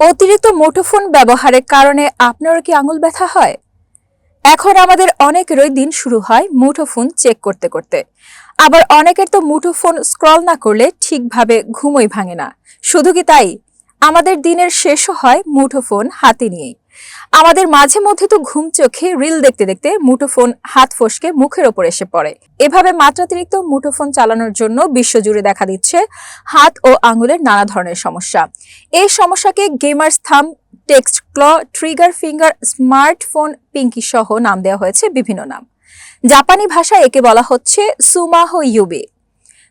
অতিরিক্ত মুঠোফোন ব্যবহারের কারণে আপনারও কি আঙুল ব্যথা হয়? এখন আমাদের অনেকেরই দিন শুরু হয় মুঠোফোন চেক করতে করতে। আবার অনেকের তো মুঠোফোন স্ক্রল না করলে ঠিকভাবে ঘুমোই ভাঙে না। শুধু কি তাই? আমাদের দিনের শেষও হয় মুঠোফোন হাতে নিয়েই। আমাদের মাঝে মধ্যে তো ঘুম চোখে রিল দেখতে দেখতে মুঠোফোন হাত ফসকে মুখের ওপর এসে পড়ে। এভাবে মাত্রাতিরিক্ত মুঠোফোন চালানোর জন্য বিশ্বজুড়ে দেখা দিচ্ছে হাত ও আঙুলের নানা ধরনের সমস্যা। এই সমস্যাকে gamers thumb text claw, trigger finger, smartphone, pinky সহ নাম দেওয়া হয়েছে বিভিন্ন নাম। জাপানি ভাষায় একে বলা হচ্ছে সুমাহ ইউবে।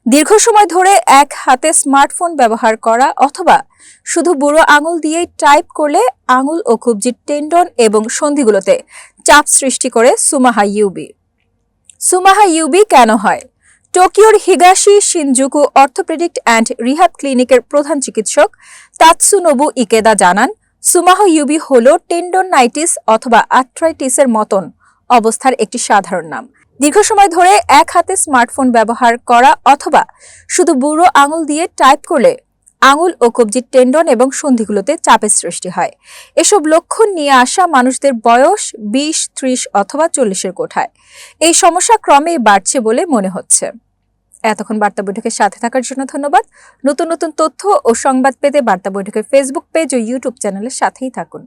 দীর্ঘ সময় ধরে এক হাতে স্মার্টফোন ব্যবহার করা অথবা শুধু বুড়ো আঙুল দিয়েই টাইপ করলে আঙুল ও কবজির টেন্ডন এবং সন্ধিগুলোতে চাপ সৃষ্টি করে সুমাহা ইউবি। সুমাহা ইউবি কেন হয়? টোকিওর Higashi Shinjuku orthopaedic and rehab ক্লিনিকের প্রধান চিকিৎসক তাৎসুনবু ইকেদা জানান, সুমাহো ইউবি হল টেন্ডনাইটিস অথবা আর্থ্রাইটিসের মতন অবস্থার একটি সাধারণ নাম। দীর্ঘ সময় ধরে এক হাতে স্মার্টফোন ব্যবহার করা অথবা শুধু বুড়ো আঙুল দিয়ে টাইপ করলে আঙুল ও কবজির টেন্ডন এবং সন্ধিগুলোতে চাপের সৃষ্টি হয়। এসব লক্ষণ নিয়ে আসা মানুষদের বয়স বিশ, ত্রিশ অথবা চল্লিশের কোঠায়। এই সমস্যা ক্রমেই বাড়ছে বলে মনে হচ্ছে। এতক্ষণ বার্তা বৈঠকের সাথে থাকার জন্য ধন্যবাদ। নতুন নতুন তথ্য ও সংবাদ পেতে বার্তা বৈঠকের ফেসবুক পেজ ও ইউটিউব চ্যানেলের সাথেই থাকুন।